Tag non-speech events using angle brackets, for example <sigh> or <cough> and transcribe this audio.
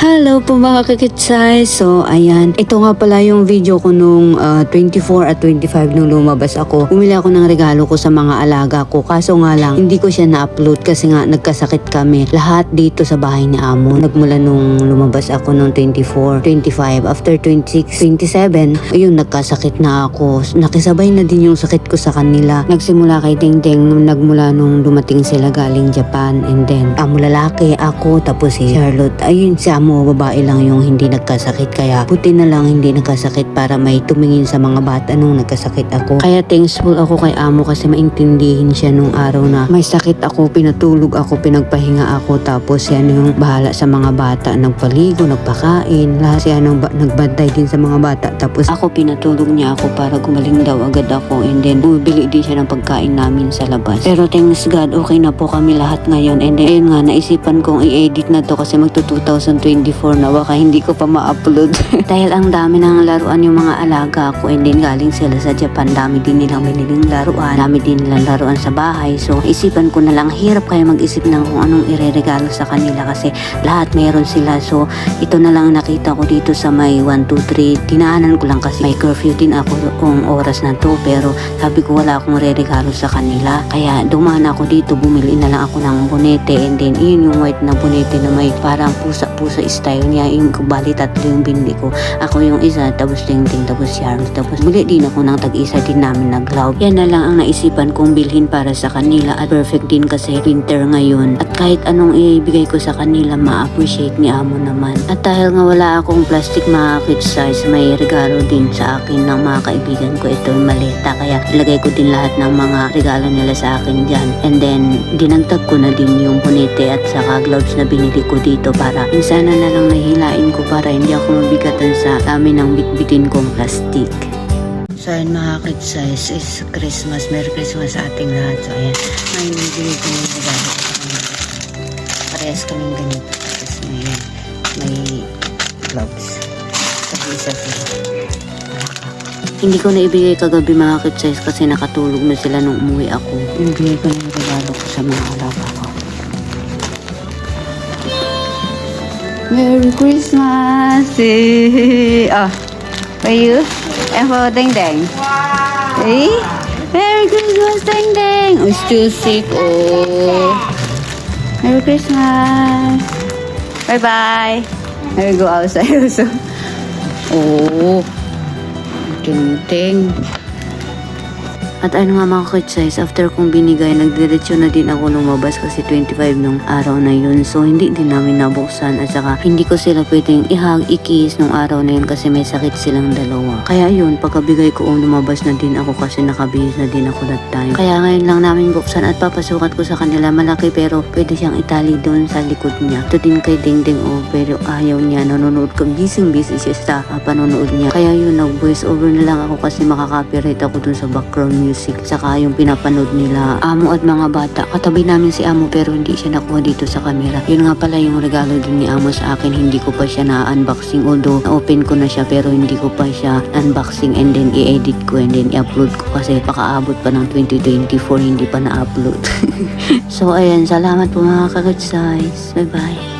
Hello po mga kakitsay. So, ayan. Ito nga pala yung video ko nung ah, 24 at 25 nung lumabas ako. Bumili ako ng regalo ko sa mga alaga ko. Kaso nga lang, hindi ko siya na-upload kasi nga nagkasakit kami. Lahat dito sa bahay ni Amo. Nagmula nung lumabas ako nung 24, 25. After 26, 27, ayun, nagkasakit na ako. Nakisabay na din yung sakit ko sa kanila. Nagsimula kay Ding Ding nung nagmula nung dumating sila galing Japan. And then, Amo lalaki, ako, tapos si Charlotte. Ayun, si Amo babae lang yung hindi nagkasakit. Kaya buti na lang hindi nagkasakit para may tumingin sa mga bata nung nagkasakit ako. Kaya thankful ako kay Amo kasi maintindihin siya nung araw na may sakit ako, pinatulog ako, pinagpahinga ako. Tapos yan yung bahala sa mga bata. Nagpaligo, nagpakain. Lahat siya nang ba- nagbantay din sa mga bata. Tapos ako pinatulog niya ako para gumaling daw agad ako. And then bumibili din siya ng pagkain namin sa labas. Pero thanks God, okay na po kami lahat ngayon. And then ayun nga, naisipan kong i-edit na to kasi magto 2024 na baka hindi ko pa ma-upload. <laughs> Dahil ang dami ng laruan yung mga alaga ko and then galing sila sa Japan, dami din nilang biniling laruan, dami din nilang laruan sa bahay. So isipan ko na lang, hirap kaya mag-isip ng kung anong ireregalo sa kanila kasi lahat meron sila. So ito na lang ang nakita ko dito sa may 1, 2, 3. Dinaanan ko lang kasi may curfew din ako kung oras na to pero sabi ko wala akong re-regalo sa kanila. Kaya dumaan ako dito, bumili na lang ako ng bonete and then yun yung white na bonete na may parang pusa-pusa style niya. Yung bali tatlo yung binili ko. Ako yung isa, tapos ting-ting, tapos Charles. Tapos bili din ako ng tag-isa din namin na glove. Yan na lang ang naisipan kong bilhin para sa kanila at perfect din kasi winter ngayon. At kahit anong ibigay ko sa kanila, ma-appreciate ni Amo naman. At dahil nga wala akong plastic mga kid size, may regalo din sa akin ng mga kaibigan ko. Ito yung maleta. Kaya ilagay ko din lahat ng mga regalo nila sa akin dyan. And then, dinagdag ko na din yung bonete at saka gloves na binili ko dito para insana na lang nahilain ko para hindi ako mabigatan sa dami ng bitbitin kong plastic. So ayun mga kid size is Christmas. Merry Christmas sa ating lahat. So ayan, ngayon bibili ko yung regalo ko sa kanila. Parehas kaming ganito. Tapos may, may gloves. Sabi isa sila. Hindi ko na ibigay kagabi mga kid size kasi nakatulog na sila nung umuwi ako. Ibigay ko na yung regalo ko sa mga alaga Merry Christmas! ah, <laughs> for you and for Deng Deng. Wow! Eh? Merry Christmas, Deng Deng! Oh, still sick. Oh. Merry Christmas! Bye-bye! Let me go outside <laughs> also. Oh. Ding Deng. At ayun nga mga size, after kong binigay, nagdiretso na din ako lumabas kasi 25 nung araw na yun. So, hindi din namin nabuksan at saka hindi ko sila pwedeng ihag, ikis nung araw na yun kasi may sakit silang dalawa. Kaya yun, pagkabigay ko, um, lumabas na din ako kasi nakabihis na din ako that time. Kaya ngayon lang namin buksan at papasukat ko sa kanila. Malaki pero pwede siyang itali doon sa likod niya. Ito din kay Ding Ding oh, pero ayaw niya. Nanonood ko, busy-busy siya sa panonood niya. Kaya yun, nag-voice over na lang ako kasi makaka-copyright ako dun sa background music. Saka yung pinapanood nila amo at mga bata. Katabi namin si amo pero hindi siya nakuha dito sa camera. Yun nga pala yung regalo din ni amo sa akin. Hindi ko pa siya na-unboxing. Although na-open ko na siya pero hindi ko pa siya unboxing and then i-edit ko and then i-upload ko kasi pakaabot pa ng 2024 hindi pa na-upload. <laughs> so ayan, salamat po mga kagat size. Bye bye.